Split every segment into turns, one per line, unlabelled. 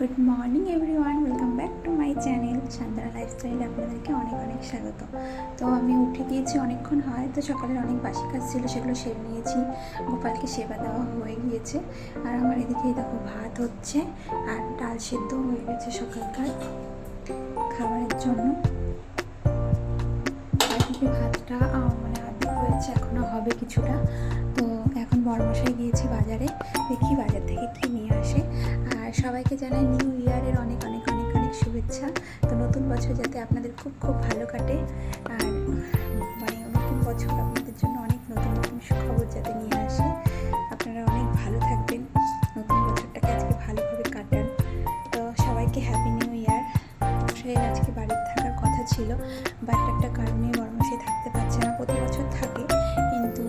Good morning everyone welcome back to my channel শান্তরা লাইফস্টাইলে আপনাদেরকে অনেক অনেক স্বাগত। তো আমি উঠে গিয়েছি অনেকক্ষণ হয়, তো সকালের অনেক বাসি কাজ ছিল, সেগুলো সেরে নিয়েছি। গোপালকে সেবা দেওয়া হয়ে গিয়েছে। আর আমার এদিকে দেখো, ভাত হচ্ছে আর ডাল সেদ্ধ হয়ে গেছে সকালকার খাবারের জন্য। ভাতটা মানে অর্ধেক হয়েছে এখনও হবে কিছুটা। তো এখন বড়মশাই গিয়েছি বাজারে, দেখি বাজার থেকে কি নিয়ে আসে। সবাইকে জানাই নিউ ইয়ারের অনেক অনেক অনেক অনেক শুভেচ্ছা। তো নতুন বছর যাতে আপনাদের খুব খুব ভালো কাটে, আর মানে নতুন বছর আপনাদের জন্য অনেক নতুন নতুন সুখবর যাতে নিয়ে আসে। আপনারা অনেক ভালো থাকবেন, নতুন বছরটাকে আজকে ভালোভাবে কাটান। তো সবাইকে হ্যাপি নিউ ইয়ার সে আজকে বাড়িতে থাকার কথা ছিল বাট একটা কারণে বর্মশাই থাকতে পারছে না। প্রতি বছর থাকে, কিন্তু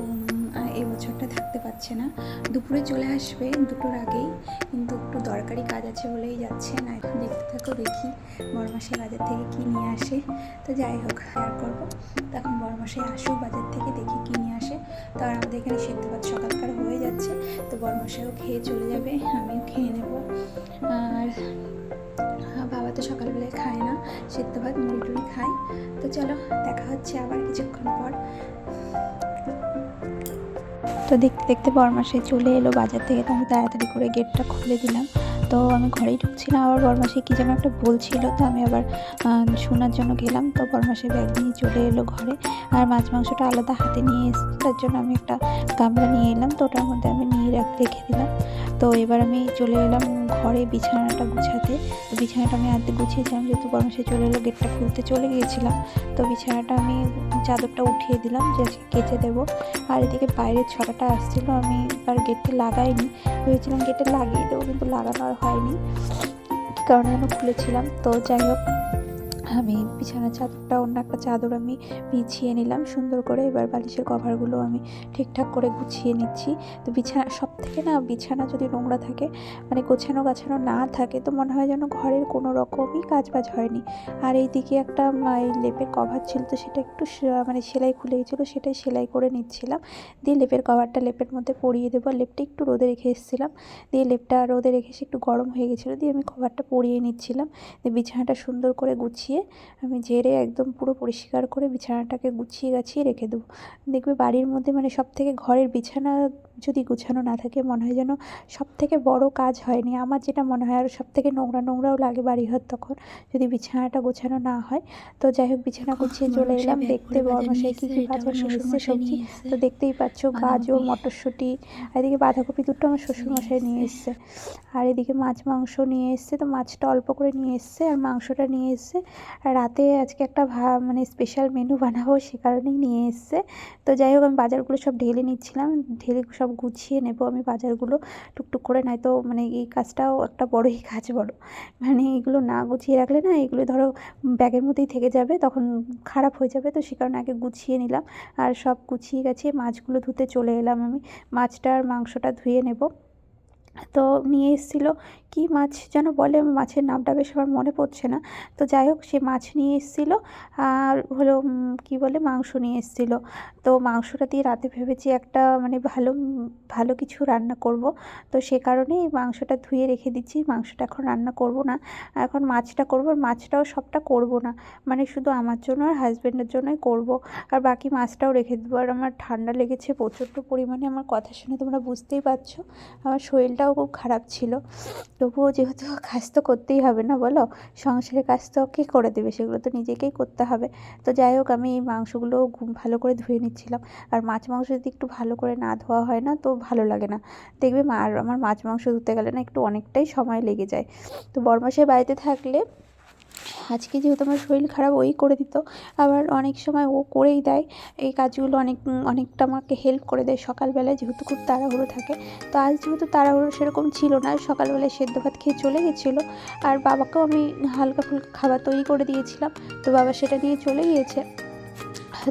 এই বছরটা থাকতে পারছে না। দুপুরে চলে আসবে দুটোর আগেই, কিন্তু দরকারি কাজ আছে বলেই যাচ্ছে। না, এখন দেখতে থাকো দেখি বড়মাসে বাজার থেকে কি নিয়ে আসে। তো যাই হোক শেয়ার করব। তখন বড়মাসে আসুক বাজার থেকে, দেখি কি নিয়ে আসে। তো আর আমাদের এখানে সেদ্ধ ভাত সকালকার হয়ে যাচ্ছে। তো বড়মাসেও খেয়ে চলে যাবে, আমিও খেয়ে নেব। আর বাবা তো সকালবেলায় খায় না, সেদ্ধ ভাত, মুড়ি টুড়ি খায়। তো চলো, দেখা হচ্ছে আবার কিছুক্ষণ পর। তো দেখতে দেখতে বরমাসে চলে এলো বাজার থেকে, তো আমি তাড়াতাড়ি করে গেটটা খুলে দিলাম। তো আমি ঘরেই ঢুকছিলাম, আবার বরমাসে কী যেন একটা বলছিল, তো আমি আবার শোনার জন্য গেলাম, তো বরমাসে ব্যাগ নিয়ে চলে এলো ঘরে, আর মাছ মাংসটা আলাদা হাতে নিয়ে এসেছি তার জন্য আমি একটা গামলা নিয়ে এলাম, তো ওটার মধ্যে আমি নিয়ে রাখ- রেখে দিলাম তো এবার আমি চলে এলাম ঘরে বিছানাটা গুছাতে। তো বিছানাটা আমি আনতে গুছিয়েছিলাম যেহেতু গরম সে চলে এলো গেটটা খুলতে চলে গিয়েছিলাম। তো বিছানাটা আমি চাদরটা উঠিয়ে দিলাম যে কেচে দেবো। আর এদিকে বাইরের ছটাটা আসছিল, আমি আর গেটটা লাগাইনি। ভেবেছিলাম গেটে লাগিয়ে দেবো, কিন্তু লাগানো আর হয়নি, কারণে যেন খুলেছিলাম। তো যাই হোক আমি বিছানার চাদরটা, অন্য একটা চাদর আমি বিছিয়ে নিলাম, সুন্দর করে। এবার বালিশের কভারগুলো আমি ঠিকঠাক করে গুছিয়ে নিচ্ছি। তো বিছানা সব থেকে না বিছানা যদি নোংরা থাকে মানে গোছানো গাছানো না থাকে, তো মনে হয় যেন ঘরের কোনো রকমই কাজ বাজ হয়নি। আর এইদিকে একটা এই লেপের কভার ছিল, তো সেটা একটু মানে সেলাই খুলে গেছিল, সেটাই সেলাই করে নিচ্ছিলাম। দিয়ে লেপের কভারটা লেপের মধ্যে পরিয়ে দেবো। লেপটা একটু রোদে রেখে এসেছিলাম। দিয়ে লেপটা রোদে রেখে এসে একটু গরম হয়ে গেছিল, দিয়ে আমি কভারটা পরিয়ে নিচ্ছিলাম। দিয়ে বিছানাটা সুন্দর করে গুছিয়ে আমি ঝেড়ে একদম পুরো পরিষ্কার করে বিছানাটাকে গুছিয়ে গাছিয়ে রেখে দেবো। দেখবে বাড়ির মধ্যে মানে সব থেকে ঘরের বিছানা যদি গুছানো না থাকে মনে হয় যেন সব থেকে বড় কাজ হয়নি। আমার যেটা মনে হয় আর সব থেকে নোংরা নোংরাও লাগে বাড়ি ঘর তখন যদি বিছানাটা গোছানো না হয়। তো যাই হোক বিছানা গুছিয়ে চলে এলাম। দেখতে
বাজার
কী কী বাজার নিয়ে এসছে সবজি? তো দেখতেই পাচ্ছ গাজর। মটরশুঁটি আর এদিকে বাঁধাকপি দুটো আমার শ্বশুরমশাই নিয়ে এসছে। আর এদিকে মাছ মাংস নিয়ে এসছে। তো মাছটা অল্প করে নিয়ে এসছে আর মাংসটা নিয়ে এসছে। রাতে আজকে একটা ভা মানে স্পেশাল মেনু বানাবো সে কারণেই নিয়ে এসছে। তো যাই হোক, আমি বাজারগুলো সব ঢেলে নিচ্ছিলাম, ঢেলে সব গুছিয়ে নেব আমি বাজারগুলো টুকটুক করে, নয়তো মানে এই কাজটাও একটা বড়ই কাজ বড়। মানে এগুলো না গুছিয়ে রাখলে না, এগুলো ধরো ব্যাগের মধ্যেই থেকে যাবে, তখন খারাপ হয়ে যাবে, তো সে কারণে আগে গুছিয়ে নিলাম। আর সব গুছিয়ে গাছিয়ে মাছগুলো ধুতে চলে এলাম আমি। মাছটা আর মাংসটা ধুয়ে নেব। তো নিয়ে এসেছিল, কী মাছ যেন বলে মাছের নামটা বেশ আমার মনে পড়ছে না। তো যাই হোক, সে মাছ নিয়ে এসেছিল আর হলো কী বলে, মাংস নিয়ে এসেছিল। তো মাংসটা দিয়ে রাতে ভেবেছি একটা মানে ভালো ভালো কিছু রান্না করব। তো সে কারণেই মাংসটা ধুয়ে রেখে দিচ্ছি, মাংসটা এখন রান্না করব না। এখন মাছটা করব মাছটাও সবটা করব না। মানে শুধু আমার জন্য আর হাজব্যান্ডের জন্যই করব। আর বাকি মাছটাও রেখে দেবো। আর আমার ঠান্ডা লেগেছে, প্রচণ্ড পরিমাণে। আমার কথা শুনে তোমরা বুঝতেই পারছ। আমার শরীরটাও খুব খারাপ ছিল। তবুও যেহেতু কাজ তো করতেই হবে না বলো? সংসারের কাজ তো কে করে দেবে? সেগুলো তো নিজেকেই করতে হবে। তো যাই হোক, আমি এই মাংসগুলো ভালো করে ধুয়ে নিচ্ছিলাম। আর মাছ মাংস যদি একটু ভালো করে না ধোয়া হয় না, তো ভালো লাগে না। দেখবে আর আমার মাছ মাংস ধুতে গেলে না একটু অনেকটাই সময় লেগে যায়। তো বরমাসের বাড়িতে থাকলে আজকে যেহেতু আমার শরীর খারাপ, ওই করে দিত। আবার অনেক সময় ও করেই দেয়। এই কাজগুলো অনেক, অনেকটা আমাকে হেল্প করে দেয় সকালবেলায় যেহেতু খুব তাড়াহুড়ো থাকে। তো আজ যেহেতু তাড়াহুড়ো সেরকম ছিল না, সকালবেলায় সেদ্ধ ভাত খেয়ে চলে গেছিল। আর বাবাকেও আমি হালকা ফুলকা খাবার তৈরি করে দিয়েছিলাম। তো বাবা সেটা নিয়ে চলে গিয়েছে।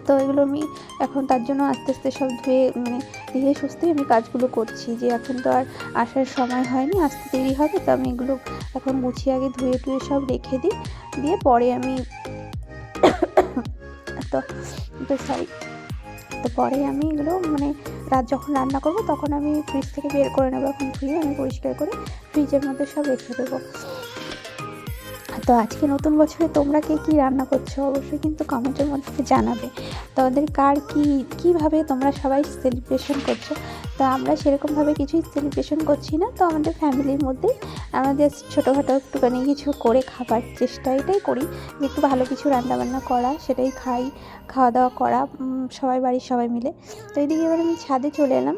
তো এগুলো আমি এখন তার জন্য আস্তে আস্তে সব ধুয়ে মানে ধীরে সুস্থেই আমি কাজগুলো করছি যে এখন তো আর আসার সময় হয়নি আসতে দেরি হবে, তো আমি এগুলো এখন গুছিয়ে আগে ধুয়ে টুয়ে সব রেখে দিই, দিয়ে পরে আমি তো তো সরি তো পরে আমি এগুলো মানে রাত যখন রান্না করব তখন আমি ফ্রিজ থেকে বের করে নেব, এখন ধুয়ে আমি পরিষ্কার করে ফ্রিজের মধ্যে সব রেখে দেবো। তো আজকে নতুন বছরে তোমরা কে কী রান্না করছ? অবশ্যই কিন্তু কমেন্টের মধ্যে জানাবে। তোমাদের কার কী, কীভাবে তোমরা সবাই সেলিব্রেশন করছ? তো আমরা সেরকমভাবে কিছুই সেলিব্রেশন করছি না। তো আমাদের ফ্যামিলির মধ্যেই আমাদের ছোটোখাটো একটুখানি কিছু করে খাবার চেষ্টা এটাই করি। যে একটু ভালো কিছু রান্নাবান্না করা, সেটাই খাই, খাওয়া দাওয়া করা সবাই বাড়ির সবাই মিলে। তো এইদিকে এবার আমি ছাদে চলে এলাম।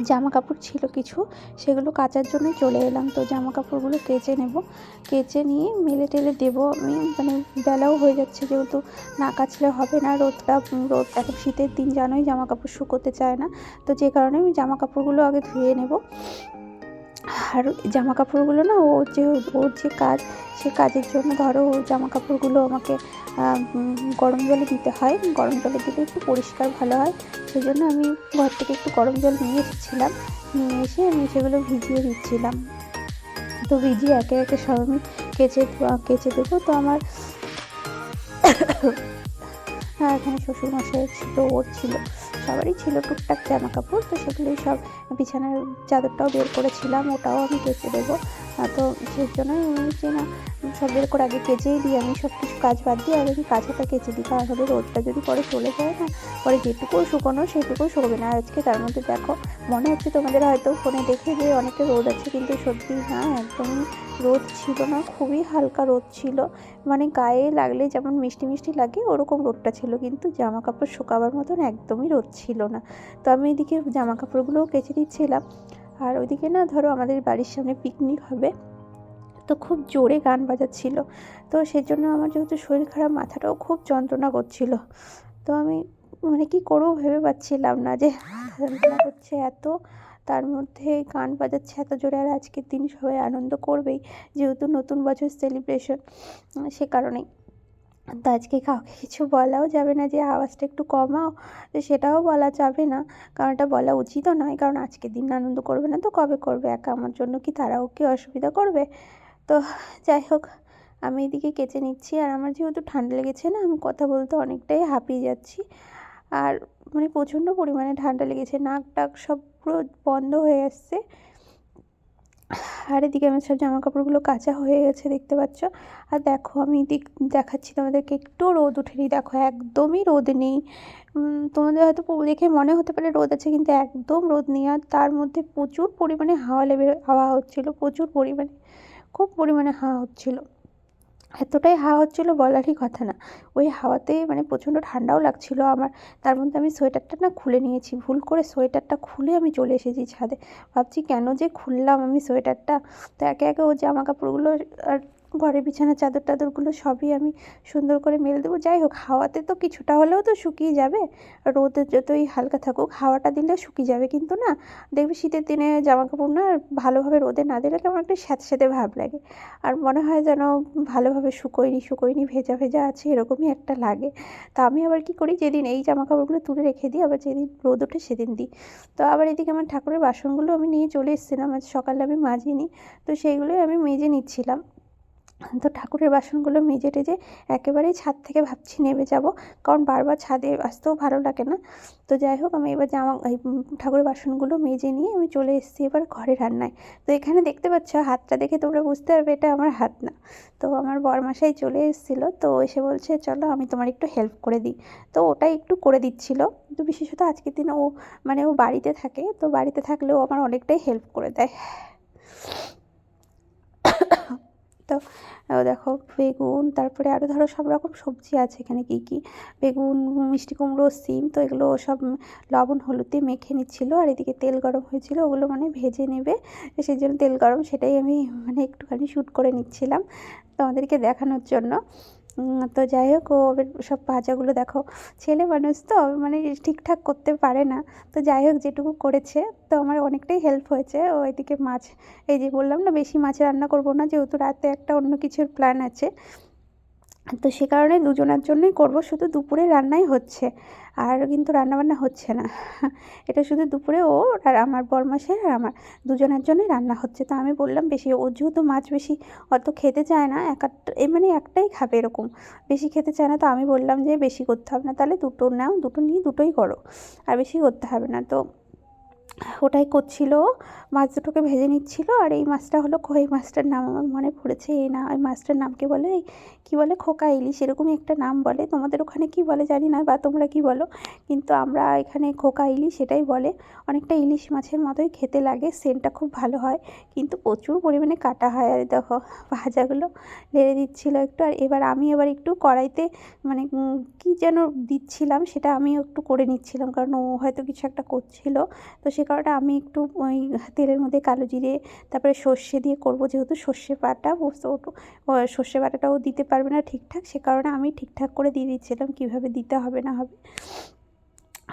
জামা কাপড় ছিল কিছু, সেগুলো কাচার জন্য চলে এলাম। তো জামা কাপড়গুলো কেচে নেব। কেচে নিয়ে মেলে টেলে দেবো আমি। মানে বেলাও হয়ে যাচ্ছে যেহেতু না কাচলে হবে না। রোদটা, রোদ এখন শীতের দিন, জানোই জামা কাপড় শুকোতে চায় না। তো যে কারণে আমি জামা কাপড়গুলো আগে ধুয়ে নেব। আর জামা কাপড়গুলো না ওর যে ওর যে কাজ, সে কাজের জন্য ধরো ও জামা কাপড়গুলো আমাকে গরম জলে দিতে হয়। গরম জলে দিলে একটু পরিষ্কার ভালো হয়। সেই জন্য আমি ঘর থেকে একটু গরম জল নিয়ে এসেছিলাম। নিয়ে এসে আমি সেগুলো ভিজিয়ে দিচ্ছিলাম। তো ভিজিয়ে একে একে সব আমি কেচে কেচে দেবো। তো আমার হ্যাঁ এখানে শ্বশুরমশাই ছিল, ওর ছিল। সবারই ছিল টুকটাক জামা কাপড়, তো সেগুলোই সব বিছানার চাদরটাও বের করেছিলাম, ওটাও আমি কেচে দেবো। তো সেই জন্যই আমি যে না সব বের করে আগে কেচেই দিই, আমি সব কিছু কাজ বাদ দিয়ে আগে আমি কাঁচাটা কেচে দিই কারণ হলে রোদটা যদি পরে চলে যায় না, পরে যেটুকু শুকোনো সেটুকু শুকোবে না। আজকে তার মধ্যে দেখো, মনে হচ্ছে তোমাদের হয়তো ফোনে দেখে যে অনেকটা রোদ আছে, কিন্তু সত্যি না, একদমই রোদ ছিল না, খুবই হালকা রোদ ছিল। মানে গায়ে লাগলে যেমন মিষ্টি মিষ্টি লাগে, ওরকম রোদটা ছিল, কিন্তু জামা কাপড় শুকাবার মতন একদমই রোদ ছিল না। তো আমি এদিকে জামা কাপড়গুলোও কেচে দিচ্ছিলাম। আর ওইদিকে না, ধরো আমাদের বাড়ির সামনে পিকনিক হবে। তো খুব জোরে গান বাজাচ্ছিল। তো সেজন্য আমার যেহেতু শরীর খারাপ, মাথাটাও খুব যন্ত্রণা করছিল। তো আমি মানে কি করব ভেবে পাচ্ছিলাম না যে, যন্ত্রণা করছে এত। তার মধ্যে গান বাজাচ্ছে, এত জোরে আর আজকের দিন সবাই আনন্দ করবেই, যেহেতু নতুন বছর সেলিব্রেশন সে কারণেই। তো আজকে কাউকে কিছু বলাও যাবে না যে আওয়াজটা একটু কমাও, তো সেটাও বলা যাবে না, কারণ এটা বলা উচিতও নয়, কারণ আজকের দিন আনন্দ করবে না তো কবে করবে, একা আমার জন্য কি তারাও কি অসুবিধা করবে? তো যাই হোক, আমি এদিকে কেচে নিচ্ছি, আর আমার যেহেতু ঠান্ডা লেগেছে না, আমি কথা বলতে অনেকটাই হাঁপিয়ে যাচ্ছি, আর মানে প্রচণ্ড পরিমাণে ঠান্ডা লেগেছে নাক টাক সব পুরো বন্ধ হয়ে আসছে আর এদিকে আমার সব জামা কাপড়গুলো কাঁচা হয়ে গেছে, দেখতে পাচ্ছ? আর দেখো, আমি দিক দেখাচ্ছি তোমাদেরকে, একটু রোদ উঠেনি। দেখো, একদমই রোদ নেই। তোমাদের হয়তো দেখে মনে হতে পারে রোদ আছে, কিন্তু একদম রোদ নেই। আর তার মধ্যে প্রচুর পরিমাণে হাওয়া লেবে, হাওয়া হচ্ছিল, প্রচুর পরিমাণে, খুব পরিমাণে হাওয়া হচ্ছিল। এতটাই হাওয়া হচ্ছিল বলারই কথা না। ওই হাওয়াতে মানে প্রচণ্ড ঠান্ডাও লাগছিল আমার। তার মধ্যে আমি সোয়েটারটা না খুলে নিয়েছি। ভুল করে সোয়েটারটা খুলে আমি চলে এসেছি ছাদে। ভাবছি কেন যে খুললাম আমি সোয়েটারটা। তো একে একে ও জামা কাপড়গুলো আর ঘরের বিছানা চাদর টাদরগুলো সবই আমি সুন্দর করে মেলে দেবো। যাই হোক, হাওয়াতে তো কিছুটা হলেও তো শুকিয়ে যাবে। রোদে যতই হালকা থাকুক, হাওয়াটা দিলে শুকিয়ে যাবে। কিন্তু না, দেখবি শীতের দিনে জামা কাপড় না ভালোভাবে রোদে না দিলে কেমন একটা স্যাঁতে স্যাঁতে ভাব লাগে। আর মনে হয় যেন ভালোভাবে শুকোয়নি শুকোয়নি, ভেজা ভেজা আছে, এরকমই একটা লাগে। তা আমি আবার কী করি? যেদিন এই জামা কাপড়গুলো তুলে রেখে দিই, আবার যেদিন রোদ ওঠে সেদিন দিই। তো আবার এদিকে আমার ঠাকুরের বাসনগুলো আমি নিয়ে চলে এসেছিলাম। আজ সকালে আমি মাজিনি, তো সেইগুলোই আমি মেজে নিচ্ছিলাম। তো ঠাকুরের বাসনগুলো মেজে টেজে একেবারেই ছাদ থেকে ভাবছি নেমে যাব। কারণ বারবার ছাদে আসতেও ভালো লাগে না। তো যাই হোক, আমি এবার জামা, এই ঠাকুরের বাসনগুলো মেজে নিয়ে আমি চলে এসেছি এবার ঘরে রান্নায়। তো এখানে দেখতে পাচ্ছ, হাতটা দেখে তোমরা বুঝতে পারবে এটা আমার হাত না। তো আমার বরমাসাই চলে এসেছিল, তো এসে বলছে, চলো আমি তোমার একটু হেল্প করে দিই। তো ওটাই একটু করে দিচ্ছিল। তো বিশেষত আজকের দিনে ও মানে ও বাড়িতে থাকে, তো বাড়িতে থাকলেও আমার অনেকটাই হেল্প করে দেয়। তো দেখো, বেগুন, তারপরে আরও ধরো সব রকম সবজি আছে এখানে কী কী? বেগুন, মিষ্টি কুমড়ো, সিম, তো এগুলো সব লবণ, হলুদে মেখে নিচ্ছিল আর এদিকে তেল গরম হয়েছিল, ওগুলো মানে ভেজে নেবে। সেই জন্য তেল গরম সেটাই আমি মানে একটুখানি শ্যুট করে নিচ্ছিলাম তোমাদেরকে দেখানোর জন্য। তো যাই হোক, ও সব ভাজাগুলো দেখো, ছেলে মানুষ তো মানে ঠিকঠাক করতে পারে না। তো যাই হোক, যেটুকু করেছে, তো আমার অনেকটাই হেল্প হয়েছে। ও এদিকে মাছ, এই যে বললাম না, বেশি মাছ রান্না করব না, যেহেতু রাতে একটা অন্য কিছুর প্ল্যান আছে। তো সে কারণে দুজনের জন্যই করব, শুধু দুপুরে রান্নাই হচ্ছে। আর কিন্তু রান্নাবান্না হচ্ছে না। এটা শুধু দুপুরে ও আর আমার বরমাসের আর আমার দুজনের জন্যই রান্না হচ্ছে। তো আমি বললাম, বেশি ও যেহেতু মাছ বেশি, অত খেতে চায় না, এক এই মানে একটাই খাবে এরকম। বেশি খেতে চায় না, তো আমি বললাম যে বেশি করতে হবে না, তাহলে দুটো নাও, দুটো নিয়ে দুটোই করো। আর বেশি করতে হবে না। তো ওটাই করছিল। মাছ দুটোকে ভেজে নিচ্ছিল আর এই মাছটা হলো কই মাছটার নাম আমার মনে পড়েছে। এই না ওই মাছটার নাম কি বলে? কি বলে? খোকা ইলিশ এরকমই একটা নাম বলে। তোমাদের ওখানে কি বলে জানি না বা তোমরা কি বলো। কিন্তু আমরা এখানে খোকা ইলিশ সেটাই বলে। অনেকটা ইলিশ মাছের মতোই খেতে লাগে, সেন্টটা খুব ভালো হয়। কিন্তু প্রচুর পরিমাণে কাটা হয়। আর দেখো, ভাজাগুলো নেড়ে দিচ্ছিল একটু। আর এবার আমি এবার একটু কড়াইতে মানে কি যেন দিচ্ছিলাম সেটা আমিও একটু করে নিচ্ছিলাম। কারণ ও হয়তো কিছু একটা করছিল। তো সে কারণে আমি একটু ওই তেলের মধ্যে কালো জিরে, তারপরে সর্ষে দিয়ে করব যেহেতু সর্ষে বাটা সর্ষে বাটাটাও দিতে পারবে না ঠিকঠাক, সে কারণে আমি ঠিকঠাক করে দিয়ে দিচ্ছিলাম, কীভাবে দিতে হবে না হবে।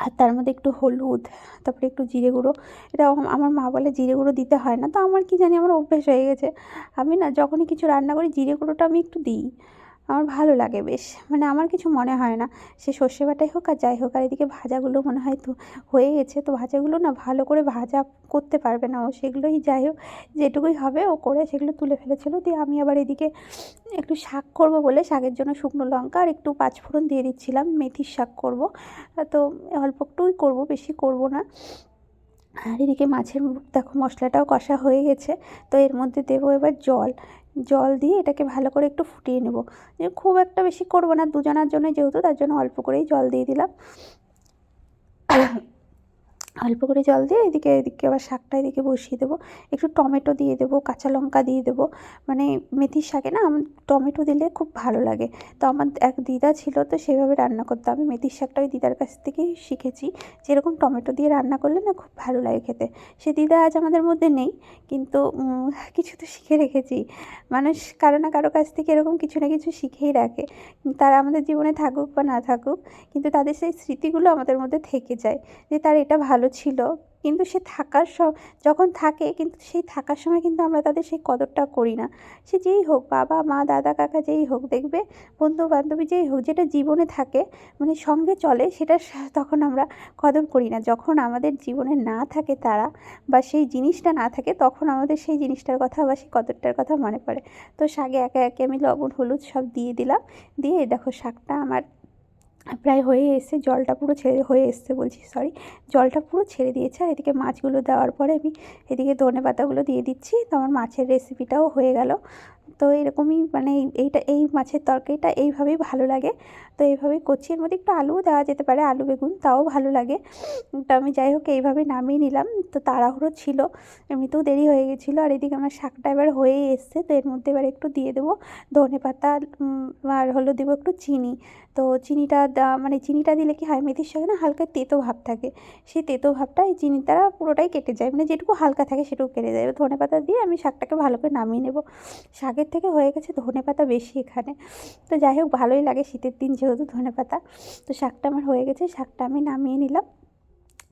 আর তার মধ্যে একটু হলুদ, তারপরে একটু জিরে গুঁড়ো, এটা আমার মা বলে জিরে গুঁড়ো দিতে হয় না, তো আমার কি জানি আমার অভ্যেস হয়ে গেছে। আমি না যখনই কিছু রান্না করি, জিরে গুঁড়োটা আমি একটু দিই। আমার ভালো লাগে বেশ। মানে আমার কিছু মনে হয় না। সে সর্ষে বাটাই হোক আর যাই হোক, আর এদিকে ভাজাগুলো মনে হয় তো হয়ে গেছে। তো ভাজাগুলো না ভালো করে ভাজা করতে পারবে না ও। সেগুলোই যাই হোক, যেটুকুই হবে ও করে সেগুলো তুলে ফেলেছিলো। দিয়ে আমি আবার এদিকে একটু শাক করব বলে শাকের জন্য শুকনো লঙ্কা আর একটু পাঁচফোড়ন দিয়ে দিচ্ছিলাম, মেথির শাক করব। তো অল্প একটুই করব, বেশি করব না। আর এদিকে মাছের দেখো মশলাটাও কষা হয়ে গেছে। তো এর মধ্যে দেবো এবার জল। জল দিয়ে এটাকে ভালো করে একটু ফুটিয়ে নেব। খুব একটা বেশি করব না, দুজনার জন্য যেহেতু, তার জন্য অল্প করেই জল দিয়ে দিলাম। অল্প করে জল দিয়ে এদিকে এদিকে আবার শাকটা এদিকে বসিয়ে দেবো। একটু টমেটো দিয়ে দেবো, কাঁচা লঙ্কা দিয়ে দেবো। মানে মেথির শাকে না টমেটো দিলে খুব ভালো লাগে। তো আমার এক দিদা ছিল তো সেভাবে রান্না করতো। আমি মেথির শাকটা ওই দিদার কাছ থেকেই শিখেছি। যেরকম টমেটো দিয়ে রান্না করলে না খুব ভালো লাগে খেতে। সে দিদা আজ আমাদের মধ্যে নেই, কিন্তু কিছু তো শিখে রেখেছি। মানুষ কারও না কারও কাছ থেকে এরকম কিছু না কিছু শিখেই রাখে। তারা আমাদের জীবনে থাকুক বা না থাকুক, কিন্তু তাদের সেই স্মৃতিগুলো আমাদের মধ্যে থেকে যায় যে তার এটা ভালো ছিল, কিন্তু সে থাকার স, যখন থাকে কিন্তু সেই থাকার সময় কিন্তু আমরা তাদের সেই কদরটা করি না। সে যেই হোক, বাবা, মা, দাদা, কাকা যেই হোক, দেখবে বন্ধু বান্ধবী যেই হোক, যেটা জীবনে থাকে মানে সঙ্গে চলে সেটা তখন আমরা কদর করি না। যখন আমাদের জীবনে না থাকে তারা বা সেই জিনিসটা না থাকে, তখন আমাদের সেই জিনিসটার কথা বা সেই কদরটার কথা মনে পড়ে। তো শাকে একে একে আমি লবণ, হলুদ সব দিয়ে দিলাম। দিয়ে দেখো শাকটা আমার প্রায় হয়ে এসছে, জলটা পুরো ছেড়ে হয়ে এসছে বলছি সরি জলটা পুরো ছেড়ে দিয়েছে। আর এদিকে মাছগুলো দেওয়ার পরে আমি এদিকে ধনে পাতাগুলো দিয়ে দিচ্ছি। তো আমার মাছের রেসিপিটাও হয়ে গেল। তো এরকমই মানে এই- এইটা, এই মাছের তরকারিটা এইভাবেই ভালো লাগে। তো এইভাবেই করছি এর মধ্যে একটু আলুও দেওয়া যেতে পারে, আলু, বেগুন, তাও ভালো লাগে। তো আমি যাই হোক, এইভাবে নামিয়ে নিলাম। তো তাড়াহুড়ো ছিল, এমনিতেও দেরি হয়ে গেছিল, আর এদিকে আমার শাকটা এবার হয়েই এসছে। তো এর মধ্যে এবার একটু দিয়ে দেবো ধনে পাতা আর হলো দেবো একটু চিনি। তো চিনিটা মানে চিনিটা দিলে কি হয়, মেথির শাকে না হালকা তেতো ভাব থাকে। সেই তেতো ভাবটা এই চিনির দ্বারা পুরোটাই কেটে যায়। মানে যেটুকু হালকা থাকে সেটুকু কেটে যায়। ধনে পাতা দিয়ে আমি শাকটাকে ভালো করে নামিয়ে নেব। শাকের থেকে হয়ে গেছে ধনে পাতা বেশি এখানে। তো যাই হোক, ভালোই লাগে শীতের দিন যেহেতু ধনে পাতা। তো শাকটা আমার হয়ে গেছে, শাকটা আমি নামিয়ে নিলাম।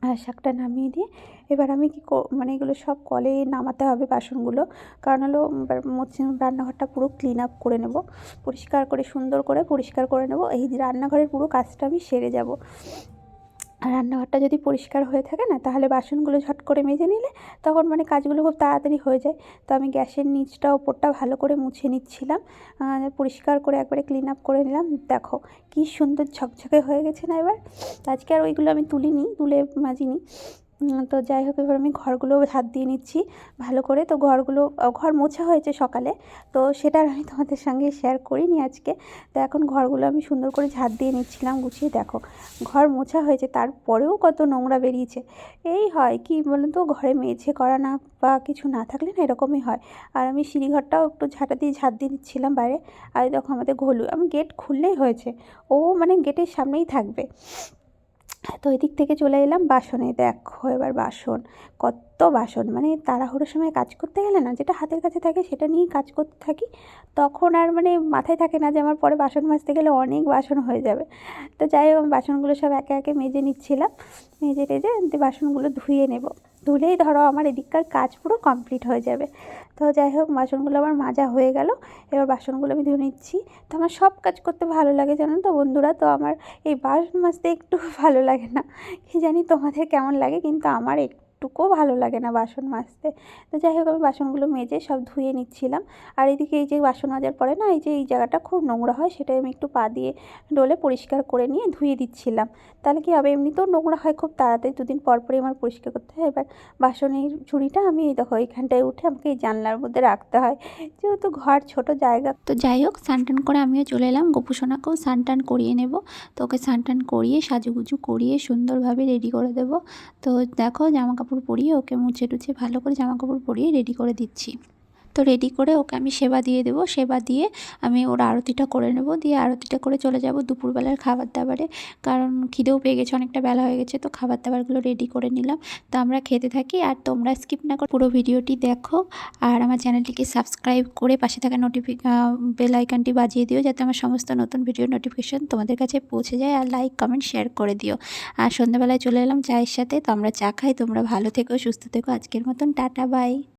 আর শাকটা নামিয়ে দিয়ে এবার আমি কি মানে এগুলো সব কলে নামাতে হবে বাসনগুলো। কারণ হলো রান্নাঘরটা পুরো ক্লিন আপ করে নেব। পরিষ্কার করে, সুন্দর করে পরিষ্কার করে নেব। এই রান্নাঘরের পুরো কাজটা আমি সেরে যাব। রান্নাঘরটা যদি পরিষ্কার হয়ে থাকে না, তাহলে বাসনগুলো ঝট করে মেজে নিলে তখন মানে কাজগুলো খুব তাড়াতাড়ি হয়ে যায়। তো আমি গ্যাসের নিচটা, ওপরটা ভালো করে মুছে নিচ্ছিলাম। পরিষ্কার করে একবারে ক্লিন আপ করে নিলাম। দেখো কি সুন্দর ঝকঝকে হয়ে গেছে না এবার। আজকে আর ওইগুলো আমি তুলিনি, তুলে মাজিনি। তো যাই হোক, এবার আমি ঘরগুলো হাত দিয়ে নিচ্ছি ভালো করে। তো ঘরগুলো ঘর মোছা হয়েছে সকালে, তো সেটা আমি তোমাদের সঙ্গে শেয়ার করিনি আজকে। তো এখন ঘরগুলো আমি সুন্দর করে ঝাড় দিয়ে নিচ্ছিলাম, গুছিয়ে দেখো। ঘর মোছা হয়েছে, তারপরেও কত নোংরা বেরিয়েছে। এই হয় কি বলুন তো, ঘরে মেঝে করা না বা কিছু না থাকলে না এরকমই হয়। আর আমি সিঁড়িঘরটাও একটু ঝাঁটা দিয়ে ঝাড় দিয়ে নিচ্ছিলাম বাইরে। আর দেখো আমাদের ঘলু আমি গেট খুললেই হয়েছে। ও মানে গেটের সামনেই থাকবে। তো ওই দিক থেকে চলে এলাম বাসনে। দেখো এবার বাসন। কত বাসন। মানে তাড়াহুড়োর সময় কাজ করতে গেলে না, যেটা হাতের কাছে থাকে সেটা নিয়েই কাজ করতে থাকি। তখন আর মানে মাথায় থাকে না যে আমার পরে বাসন মাজতে গেলে অনেক বাসন হয়ে যাবে। তো যাই হোক, বাসনগুলো সব একে একে মেজে নিচ্ছিলাম। মেজে টেজে বাসনগুলো ধুয়ে নেব। ধুলেই ধরো আমার এদিককার কাজ পুরো কমপ্লিট হয়ে যাবে। তো যাই হোক, বাসনগুলো আমার মাজা হয়ে গেল। এবার বাসনগুলো আমি ধুয়ে নিচ্ছি। তো আমার সব কাজ করতে ভালো লাগে, জানো তো বন্ধুরা? তো আমার এই বাসন মাজতে একটু ভালো লাগে না। কি জানি তোমাদের কেমন লাগে, কিন্তু আমার একটু একটুকুও ভালো লাগে না বাসন মাজতে। তো যাই হোক, আমি বাসনগুলো মেজে সব ধুয়ে নিচ্ছিলাম। আর এদিকে এই যে বাসন মাজার পরে না, এই যে এই জায়গাটা খুব নোংরা হয়, সেটাই আমি একটু পা দিয়ে ডলে পরিষ্কার করে নিয়ে ধুয়ে দিচ্ছিলাম। তাহলে কি হবে? এমনিতেও নোংরা হয় খুব তাড়াতাড়ি, দুদিন পর পরই আমার পরিষ্কার করতে হয়। এবার বাসনের ঝুড়িটা আমি এই দেখো এইখানটায় উঠে আমাকে এই জানলার মধ্যে রাখতে হয়। যেহেতু ঘর ছোট জায়গা, তো যাই হোক, স্নান করে আমিও চলে এলাম। গোপুসোনাকেও স্নান করিয়ে নেব। তো ওকে স্নান করিয়ে সাজুগুজু করিয়ে সুন্দরভাবে রেডি করে দেব। তো দেখো, জামা কাপড় পরিয়ে ওকে মুছে টুছে ভালো করে জামা কাপড় পরিয়ে রেডি করে দিচ্ছি। তো রেডি করে ওকে আমি সেবা দিয়ে দেবো। সেবা দিয়ে আমি ওর আরতিটা করে নেব। দিয়ে আরতিটা করে চলে যাব দুপুরবেলার খাবার দাবারে কারণ খিদেও পেয়ে গেছে, অনেকটা বেলা হয়ে গেছে, তো খাবার দাবারগুলো রেডি করে নিলাম। তো আমরা খেতে থাকি আর তোমরা স্কিপ না করে পুরো ভিডিওটি দেখো। আর আমার চ্যানেলটিকে সাবস্ক্রাইব করে পাশে থাকা নোটিফি বেল আইকনটি বাজিয়ে দিও, যাতে আমার সমস্ত নতুন ভিডিও নোটিফিকেশান তোমাদের কাছে পৌঁছে যায়। আর লাইক কমেন্ট শেয়ার করে দিও। আর সন্ধ্যাবেলায় চলে এলাম চায়ের সাথে। তো আমরা চা খাই। তোমরা ভালো থেকো, সুস্থ থেকো। আজকের মতন টাটা বাই